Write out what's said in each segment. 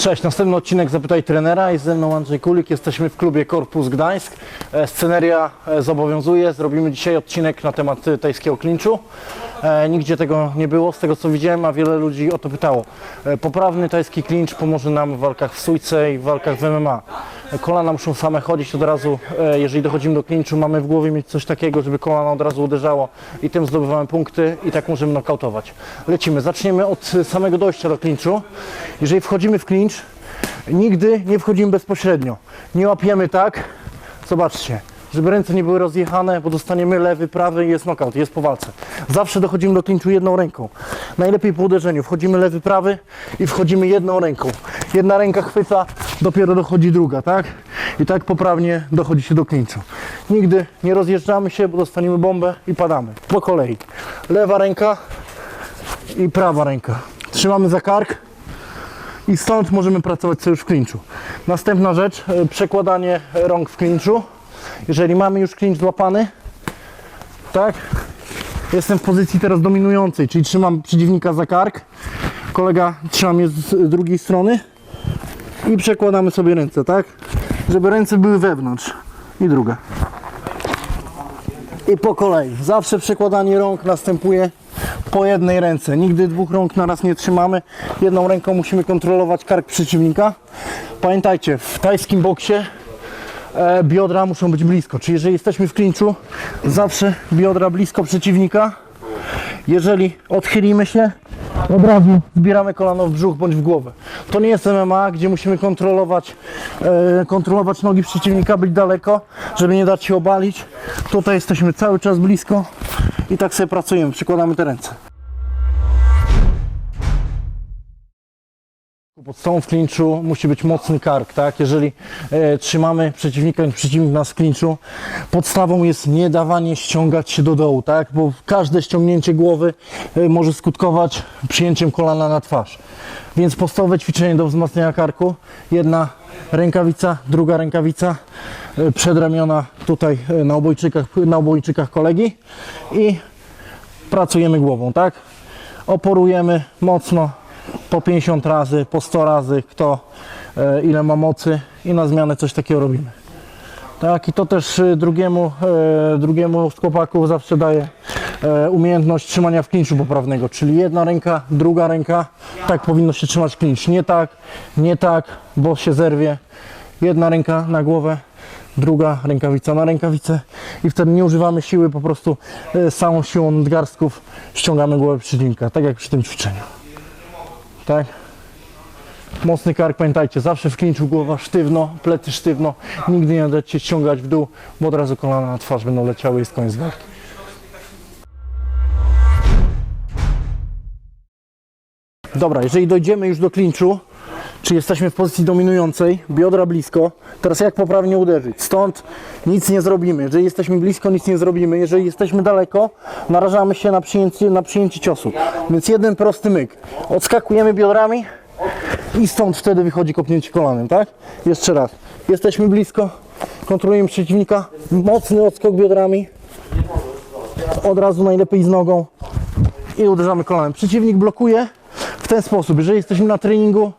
Cześć, następny odcinek Zapytaj Trenera. Jest ze mną Andrzej Kulik. Jesteśmy w klubie Korpus Gdańsk. E, Sceneria e, zobowiązuje. Zrobimy dzisiaj odcinek na temat e, tajskiego klinczu. Nigdzie tego nie było, z tego co widziałem, a wiele ludzi o to pytało. Poprawny tajski klincz pomoże nam w walkach w stójce i w walkach w MMA. Kolana muszą same chodzić od razu. Jeżeli dochodzimy do klinczu, mamy w głowie mieć coś takiego, żeby kolana od razu uderzało i tym zdobywamy punkty i tak możemy nokautować. Lecimy. Zaczniemy od samego dojścia do klinczu. Jeżeli wchodzimy w klincz, Nigdy nie wchodzimy bezpośrednio. Nie łapiemy tak. Zobaczcie, żeby ręce nie były rozjechane, bo dostaniemy lewy, prawy i jest knockout, jest po walce. Zawsze dochodzimy do klinczu jedną ręką. Najlepiej po uderzeniu. Wchodzimy lewy, prawy i wchodzimy jedną ręką. Jedna ręka chwyta, dopiero dochodzi druga, tak? I tak poprawnie dochodzi się do klinczu. Nigdy nie rozjeżdżamy się, bo dostaniemy bombę i padamy. Po kolei. Lewa ręka i prawa ręka. Trzymamy za kark i stąd możemy pracować sobie już w klinczu. Następna rzecz, e, przekładanie rąk w klinczu. Jeżeli mamy już klincz złapany, tak, jestem w pozycji teraz dominującej, czyli trzymam przeciwnika za kark, kolega trzyma mnie z drugiej strony i przekładamy sobie ręce, tak, żeby ręce były wewnątrz i druga. I po kolei. Zawsze przekładanie rąk następuje po jednej ręce. Nigdy dwóch rąk na raz nie trzymamy. Jedną ręką musimy kontrolować kark przeciwnika. Pamiętajcie, w tajskim boksie e, biodra muszą być blisko. Czyli jeżeli jesteśmy w klinczu, zawsze biodra blisko przeciwnika. Jeżeli odchylimy się, od razu zbieramy kolano w brzuch bądź w głowę. To nie jest MMA, gdzie musimy kontrolować, e, kontrolować nogi przeciwnika, być daleko, żeby nie dać się obalić. Tutaj jesteśmy cały czas blisko i tak sobie pracujemy, przykładamy te ręce. Podstawą w klinczu musi być mocny kark, tak? Jeżeli e, trzymamy przeciwnika przeciwnik nas w klinczu, podstawą jest nie dawanie ściągać się do dołu, tak? Bo każde ściągnięcie głowy e, może skutkować przyjęciem kolana na twarz. Więc podstawowe ćwiczenie do wzmacniania karku, jedna rękawica, druga rękawica, e, przedramiona tutaj e, na obojczykach, na obojczykach kolegi i pracujemy głową, tak? Oporujemy mocno po 50 razy, po 100 razy, kto e, ile ma mocy i na zmianę coś takiego robimy. Tak, i to też drugiemu, drugiemu z chłopaków zawsze daje umiejętność trzymania w klinczu poprawnego, czyli jedna ręka, druga ręka, tak powinno się trzymać klincz. Nie tak, nie tak, bo się zerwie. Jedna ręka na głowę, druga rękawica na rękawicę i wtedy nie używamy siły, po prostu e, całą siłą nadgarstków ściągamy głowę przeciwnika, tak jak przy tym ćwiczeniu. Tak? Mocny kark, pamiętajcie, zawsze w klinczu głowa sztywno, plecy sztywno, nigdy nie dać się ściągać w dół, bo od razu kolana na twarz będą leciały i jest koniec walki. Dobra, jeżeli dojdziemy już do klinczu, czy jesteśmy w pozycji dominującej, biodra blisko, teraz jak poprawnie uderzyć? Stąd nic nie zrobimy. Jeżeli jesteśmy blisko, nic nie zrobimy. Jeżeli jesteśmy daleko, narażamy się na przyjęcie, na przyjęcie ciosu. Więc jeden prosty myk. Odskakujemy biodrami i stąd wtedy wychodzi kopnięcie kolanem, tak? Jeszcze raz. Jesteśmy blisko, kontrolujemy przeciwnika, mocny odskok biodrami, od razu najlepiej z nogą i uderzamy kolanem. Przeciwnik blokuje ten sposób. Jeżeli jesteśmy na treningu,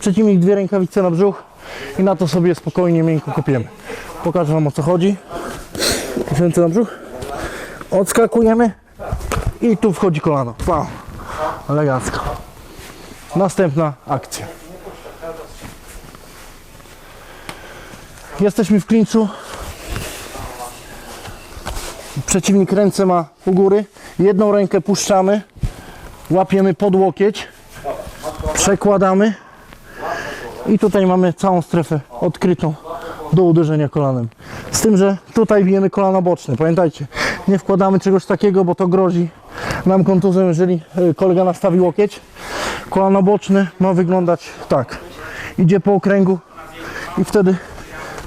przeciwnik dwie rękawice na brzuch i na to sobie spokojnie, miękko kopiemy. Pokażę Wam o co chodzi. Ręce na brzuch. Odskakujemy i tu wchodzi kolano. Wow. Elegancko. Następna akcja. Jesteśmy w klinczu. Przeciwnik ręce ma u góry. Jedną rękę puszczamy. Łapiemy pod łokieć. Przekładamy. I tutaj mamy całą strefę odkrytą do uderzenia kolanem. Z tym, że tutaj bijemy kolana boczne. Pamiętajcie, nie wkładamy czegoś takiego, bo to grozi nam kontuzją, jeżeli y, kolega nastawi łokieć. Kolano boczne ma wyglądać tak. Idzie po okręgu i wtedy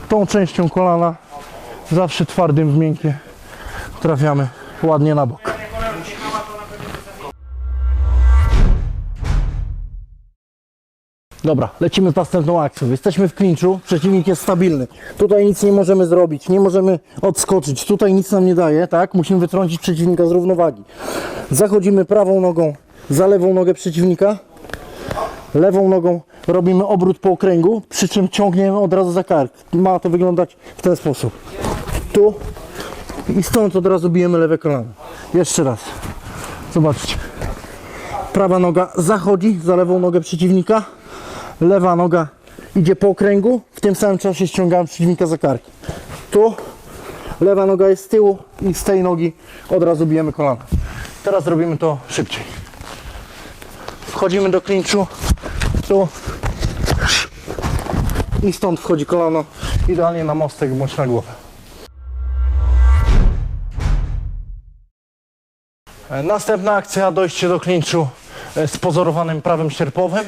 tą częścią kolana zawsze twardym w miękkie trafiamy ładnie na bok. Dobra, lecimy z następną akcją. Jesteśmy w klinczu, przeciwnik jest stabilny. Tutaj nic nie możemy zrobić, nie możemy odskoczyć, tutaj nic nam nie daje, tak? Musimy wytrącić przeciwnika z równowagi. Zachodzimy prawą nogą za lewą nogę przeciwnika Lewą nogą robimy obrót po okręgu, przy czym ciągniemy od razu za kark. Ma to wyglądać w ten sposób. Tu i stąd od razu bijemy lewe kolano. Jeszcze raz. Zobaczcie. Prawa noga zachodzi za lewą nogę przeciwnika. Lewa noga idzie po okręgu. W tym samym czasie ściągamy przeciwnika za kark. Tu lewa noga jest z tyłu i z tej nogi od razu bijemy kolano. Teraz robimy to szybciej. Wchodzimy do klinczu. Tu. I stąd wchodzi kolano. Idealnie na mostek bądź na głowę. E, Następna akcja, dojście do klinczu z pozorowanym prawym sierpowym.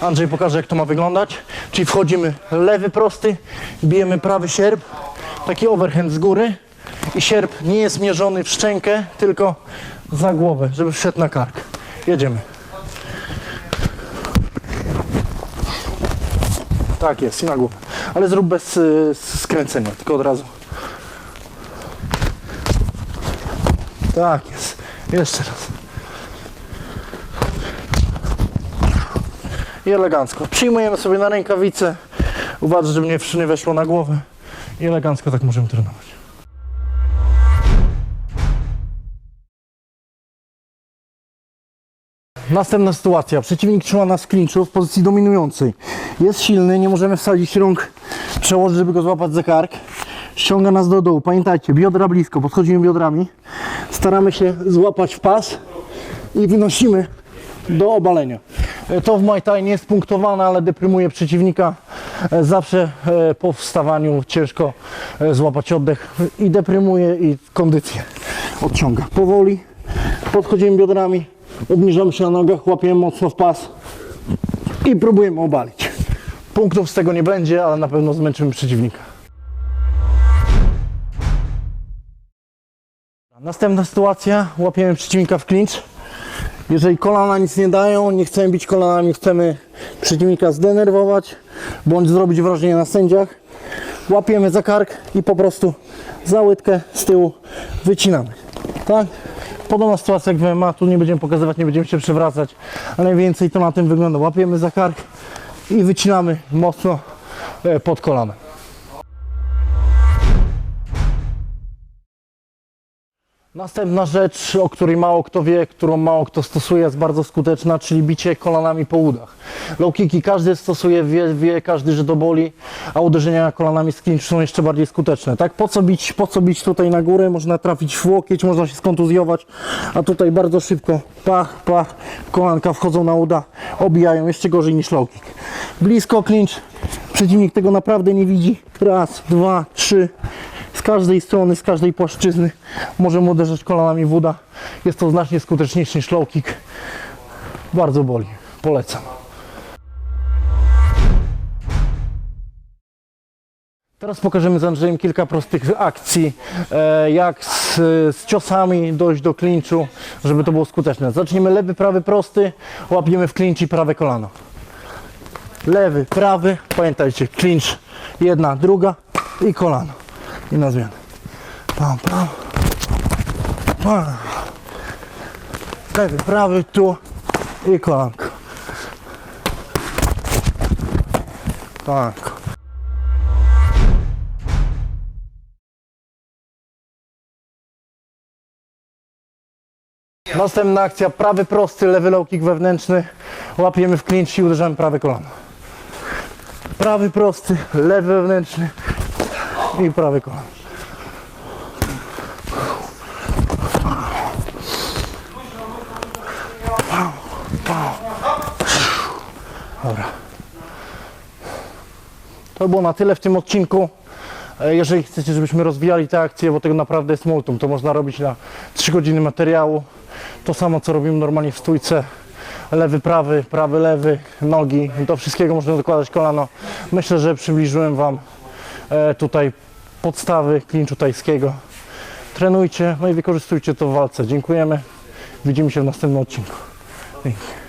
Andrzej pokaże jak to ma wyglądać. Czyli wchodzimy lewy prosty, bijemy prawy sierp, taki overhand z góry i sierp nie jest mierzony w szczękę, tylko za głowę, żeby wszedł na kark. Jedziemy. Tak jest, i na głowę. Ale zrób bez y, skręcenia, tylko od razu. Tak jest. Jeszcze raz. I elegancko. Przyjmujemy sobie na rękawice. Uważaj, żeby mnie nie weszło na głowę. I elegancko tak możemy trenować. Następna sytuacja. Przeciwnik trzyma nas w klinczu w pozycji dominującej. Jest silny, nie możemy wsadzić rąk, przełożyć, żeby go złapać za kark. Ściąga nas do dołu. Pamiętajcie, biodra blisko, podchodzimy biodrami. Staramy się złapać w pas i wynosimy do obalenia. To w Muay Thai nie jest punktowane, ale deprymuje przeciwnika. Zawsze e, po wstawaniu ciężko e, złapać oddech i deprymuje i kondycję odciąga. Powoli podchodzimy biodrami, obniżamy się na nogach, łapiemy mocno w pas i próbujemy obalić. Punktów z tego nie będzie, ale na pewno zmęczymy przeciwnika. Następna sytuacja, łapiemy przeciwnika w clinch. Jeżeli kolana nic nie dają, nie chcemy bić kolanami, chcemy przeciwnika zdenerwować, bądź zrobić wrażenie na sędziach, łapiemy za kark i po prostu za łydkę z tyłu wycinamy. Tak? Podobna sytuacja jak w MMA, tu nie będziemy pokazywać, nie będziemy się przewracać, ale więcej to na tym wygląda. Łapiemy za kark i wycinamy mocno e, pod kolanem. Następna rzecz, o której mało kto wie, którą mało kto stosuje, jest bardzo skuteczna, czyli bicie kolanami po udach. Low kicki każdy stosuje, wie, wie każdy, że to boli, a uderzenia kolanami z clinch są jeszcze bardziej skuteczne. Tak, po co bić, po co bić tutaj na górę? Można trafić w łokieć, można się skontuzjować, a tutaj bardzo szybko pach, pach, kolanka wchodzą na uda, obijają jeszcze gorzej niż low kick. Blisko clinch, przeciwnik tego naprawdę nie widzi. Raz, dwa, trzy, z każdej strony, z każdej płaszczyzny możemy uderzać kolanami w uda. Jest to znacznie skuteczniejszy niż low kick. Bardzo boli. Polecam. Teraz pokażemy z Andrzejem kilka prostych akcji, e, jak z, z ciosami dojść do klinczu, żeby to było skuteczne. Zaczniemy lewy, prawy, prosty, łapiemy w klinci prawe kolano. Lewy, prawy, pamiętajcie, klincz, jedna, druga i kolano. I na zmianę. Pam, pam. Pam. Lewy, prawy, tu i kolanko. Tak. Następna akcja, prawy prosty, lewy low kick wewnętrzny. Łapiemy w clinch i uderzamy prawe kolano. Prawy prosty, lewy wewnętrzny i prawy kolano. Dobra. To było na tyle w tym odcinku. E, Jeżeli chcecie, żebyśmy rozwijali te akcje, bo tego naprawdę jest multum, to można robić na 3 godziny materiału. To samo, co robimy normalnie w stójce. Lewy, prawy, prawy, lewy, nogi. Do wszystkiego można dokładać kolano. Myślę, że przybliżyłem Wam tutaj podstawy klinczu tajskiego. Trenujcie, no i wykorzystujcie to w walce. Dziękujemy. Widzimy się w następnym odcinku. Dzięki.